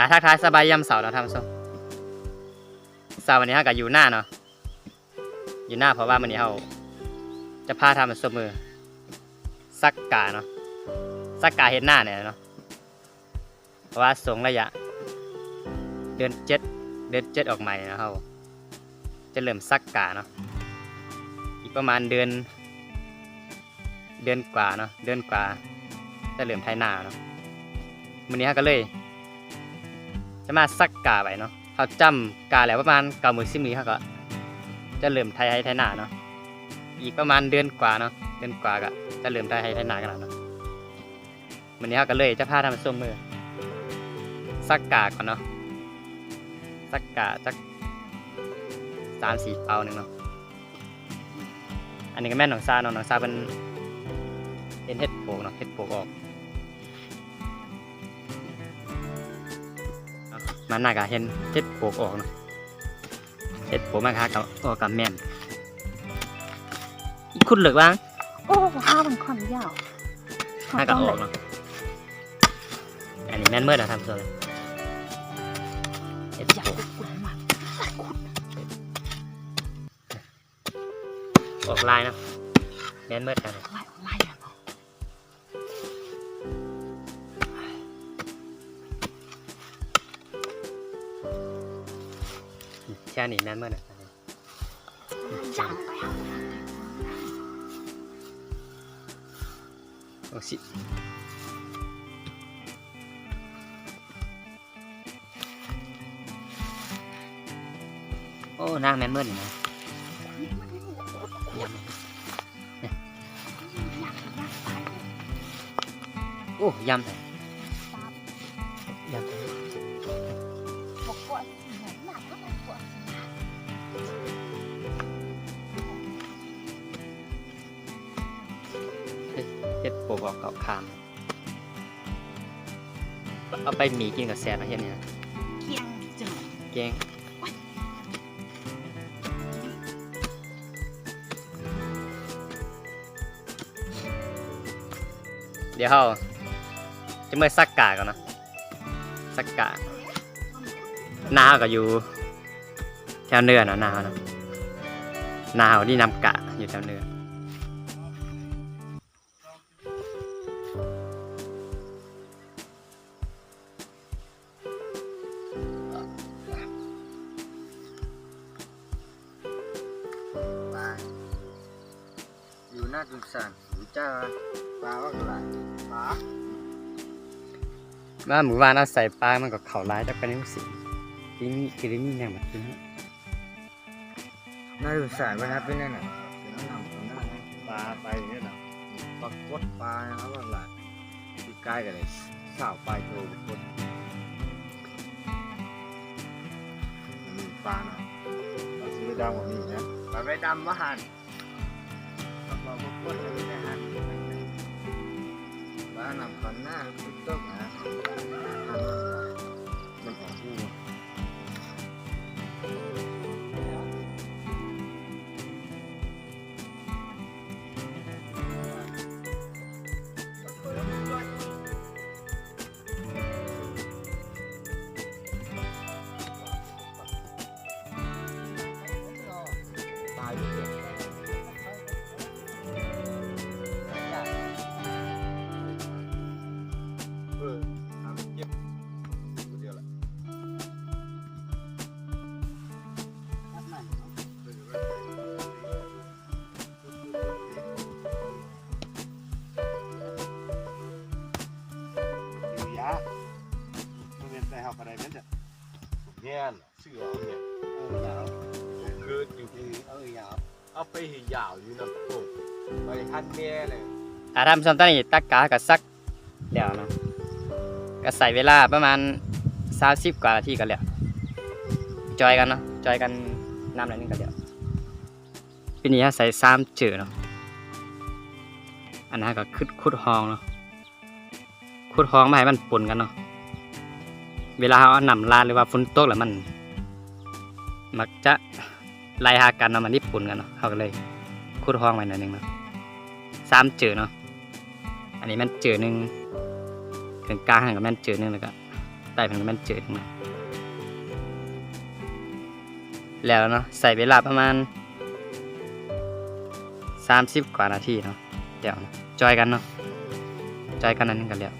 อ่าทักทายสบายยามเสาร์เนาะท่านผู้ชมเสาร์วันนี้เราก็อยู่หน้าเนาะอยู่หน้าเพราะว่าวันนี้เราจะพาทำสมือสักกาเนาะสักกาเห็นหน้าเนี่ยเนาะเพราะว่าสงระยะ เดือนเจ็ดเดือนเจ็ดออกใหม่นะเราจะเริ่มสักกาเนาะอีกประมาณเดือน เดือนกว่าเนาะเดือนกว่าจะเริ่มไทยนาเนาะวันนี้เราก็เลย จะมาสักกาไปเนาะเขาจำกาแล้วประมาณเก้าหมื่นสิบมือเขาก็ จะเริ่มไทยให้ไทยนาเนาะอีกประมาณเดือนกว่าเนาะเดือนกว่าก็จะเริ่มไทยให้ไทยนากันแล้วเนาะวันนี้เขาก็เลยจะพาทำส้มมือสักกาก่อนเนาะสักกาสักสามสี่เตาหนึ่งเนาะอันนี้ก็แม่นหนองซาเนาะหนองซาเป็นเห็นเห็ดโปกเนาะเห็ดโปกออก มันน่าจะเห็นเห็ดโปกออกเนาะเห็ดโปกมันค่ะกับออกกับแม่นอีกคุณเหลือกบ้างโอ้ห้ามันค่อนยาวน่ากับออกเนาะอันนี้แม่นเมื่อนะทำโซนเห็ดอยากโปกกุดมากกุดออกลายเนาะแม่นเมื่อกันไล่ไล่อะเนาะ แค่นี้แม่นเมื่อน่ะโอ้สิโอ้นางแม่นเมื่อนี่นะเยี่ยมเลยยำแต่ย กออกเกาะคามเอาไปหมีกินกับแซ่บนะเฮ็ดเนี่ยนะเคียงจังแกงเดี๋ยวเราจะเมื่อสักกาก่อนเนาะสักกาหน้าก็อยู่แถวเนื้อเนาะหนาวเนาะหนาวนี่นำกะอยู่แถวเนื้อ อยู่หน้าจุนสันอยู่จ้าปลาว่าอะไรปลามาหมู่บ้านเอาใส่ปลา มันก็เข่าร้ายจากไปในมุสิทีนี้คือได้มีแนวแบบนี้หน้าจุนสันเวลาเป็นนั่นน่ะเป็นน้ำหนักของหน้าปลาไปอย่างเงี้ยนะปลากดปลานะครับว่าอะไรที่ใกล้กันเลยสาวปลายโตกดมีปลาเนาะปลาซื้อดำกว่ามีนะปลาไปดำมาหันป ลาปลากดอะบ้านหลาหนำกันหน้าตุ๊กตุ๊กนะหัน มันเป็นแต่ học ở đây biết chưa nghe sửa nghe เออยาวคืออยู่เออเออยาวเอาไปหิยาวอยู่นะโอ้ไปหันแม่เลยถ้าทำซ้ำตอนนี้ตักกากับซักเดี๋ยวนะก็ใส่เวลาประมาณสามสิบกว่านาทีกันแล้วจอยกันเนาะจอยกันน้ำอะไรนึงกันเดี๋ยวปีนี้ใส่สามจืดเนาะอันนั้นก็คุดคุดหองเนาะคุดหองไม่ให้มันปนกันเนาะ เวลาเอานำลาหรือว่าฝนตกแล้วมัน มักจะไล่หากันเนาะมันนี่ปุ่นกันเนาะเขาก็เลยคุดห้องไว้หน่อยหนึงเนาะสามเจอเนาะอันนี้มันเจอหนึ่งถึงกลางหันกับม่นเจอหนึ่งแล้วก็ไต่มันมันจืดนะแล้วเนาะใส่เวลาประมาณ30กว่านาทีเนาะเดี๋ยวจอยกันเนาะจอยกันนั้นกันแล้ว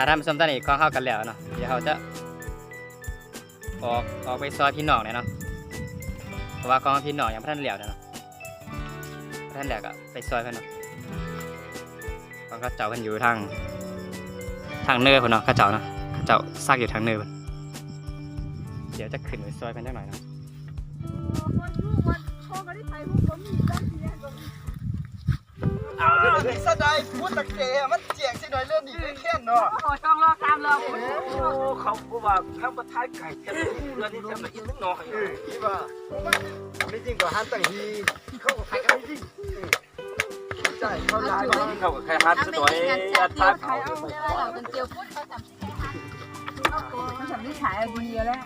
อ่าท่านผู้ชมตอนนี้ก็เข้ากันแล้วเนาะเดี๋ยวเขาจะออกออกไปซอยพี่น้องเลยเนาะเพราะว่าของพี่น้องยังไม่ทันเหลียวเนาะบ่ท่านเหลียวก็ไปซอยเพื่อนเนาะเขาก็เจ้ากันอยู่ทางทางเนื้อคนเนาะเขาเจ้าเนาะเขาเจ้าซากอยู่ทางเนื้อเพิ่นเดี๋ยวจะขึ้นไปซอยเพื่อนจักหน่อยเนาะ เอาเลยสะใดพูดตะเกียมันเจียงสิหน่อยเรื่องนี้แค่นเนาะโอ้ช่องรอตามรอโอ้เขาก็ว่าข้างประท้ายไก่เท่านี้เรือนี่เท่าไหร่อีกนิดหน่อยเออที่ว่าไม่จริงกว่าฮันตั้งฮีเขาก็ขายกันไม่จริงใช่เขาย้ายมาเขากับใครฮัทซะหน่อยอัดทักเขาเราเป็นเจียวพุทธเขาทำสิเขาทำที่ขายดีแล้ว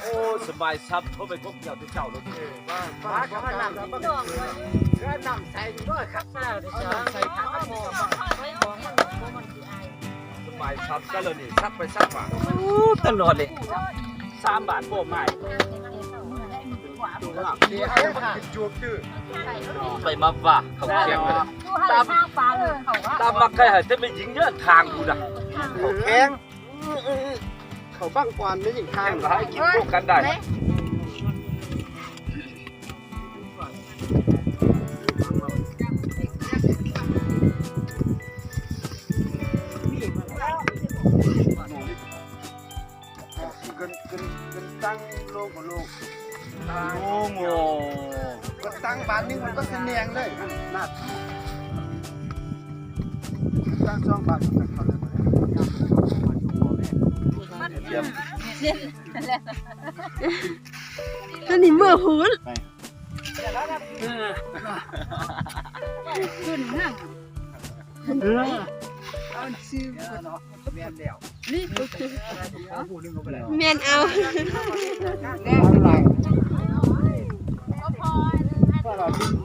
โอ้สบายซับเขาไปพบเจ้าที่เจ้าเลยว่าฟ้าเขานำแล้วก็ก็นำใส่ด้วยครับใส่ผักหม้อสบายซับก็เลยนี่ซับไปซับมาตลอดเลยสามบาทโบใหม่เดี๋ยวให้มันกินจวบดื้อไปมาว่าเขาเชียงเลยตามข้างปลาเลยเขาว่าตามมาใกล้หายจะไม่ยิงเยอะทางกูนะเขาแข็ง เขาบ้างกวนไม่ยิงข้าแข่งงก็ให้กินพวกกันได้กินกินกินตั้งโลกกับโลกโอ้โหก็ตั้งบานนึงมันก็เสนียงเลยน่าตั้งสองบาทมันเขาเลย ยี่ยมนั่นนี่เมื่อหูนขึ้นนั่งเมียนเดียวแมนเอา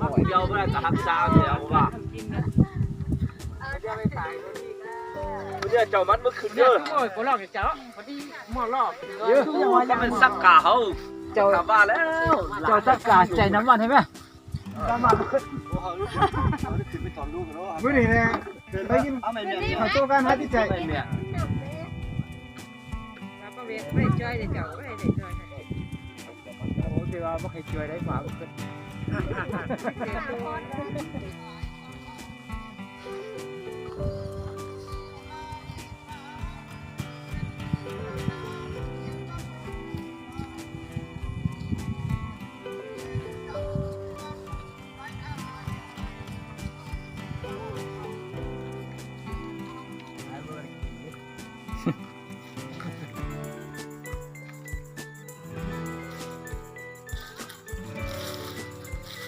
มักเดียวไม่ได้กับฮักซาวเดียวว่า เดี๋ยวเจ้ามันเมื่อคืนเยอะโอ้ยกูลอกเจ้าพอดีหม้อลอกเยอะก็เป็นสักกาเขาเจ้ากลับบ้านแล้วเจ้าจักกาใจน้ำมันใช่ไหมมื้อนี้เนี่ยไปกินข้าวโจ๊กกันให้ที่ใจไม่เนี่ยไม่ช่วยเดี๋ยวเจ้าไม่ได้ช่วยโอ้ที่ว่าไม่เคยช่วยได้ฝาขึ้นจะมันออกไปนานหนึ่งส่วนเอาแถมแถวนึงป่ะละเออแถวนั้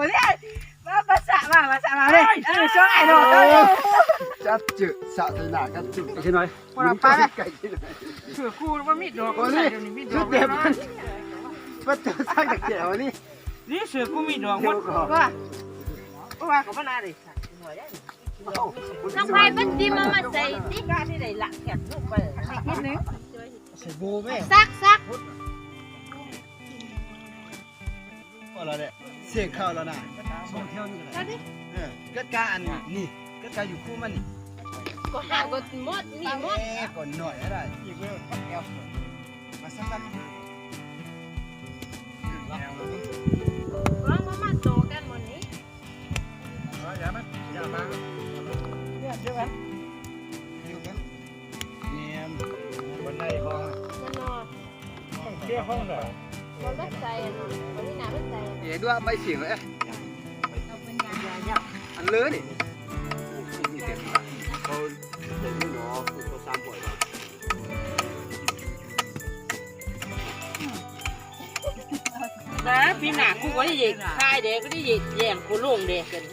าดูกันลุงลงโอ้ยว่าภาษาว่าภาษามาเลยเออช่วงไอ้หนูตัวนี้จัดจืดสะสนากันจุดใช่ไหมปลาปลาไก่ที่ไหนเสือคู่ว่ามีดดอกโอ้นี่ชุดเด็บมันประตูสร้างจากแก้วนี่นี่เสือกูมีดอกเที่ยวก่อนว่าว่าเขาไม่น่าเลยน้องไผ่มันดีมามาใส่สิกล้าที่ไหนหลักแขนลูกไปนิดนึงใส่โบแม่ซักซักพอแล้วเนี่ย เสียงเข้าแล้วนะส่งเที่ยวนี่เลยเออกัดกาอันนี่กัดกาอยู่คู่มันนี่ก็หาก็หมดนี่หมดแม่ก่อนหน่อยอะไรอีกเมื่อปักแอลมาสักกันวางมามาโตกันหมดนี้อย่ามาอย่ามาเนี่ยเยอะไหมอยู่กันเนี่ยบนไดห้องมันนอนเรียกห้องเหรอมันก็ใด้วยไม่เสียงเลยอันเลือนี่เขาเด็กนี่เนาะคือเขาสร้างบ่อยแบบนะพี่หนักกูก็ได้ยินใช่เด็กก็ได้ยินแย่งกูลงเด็กกัน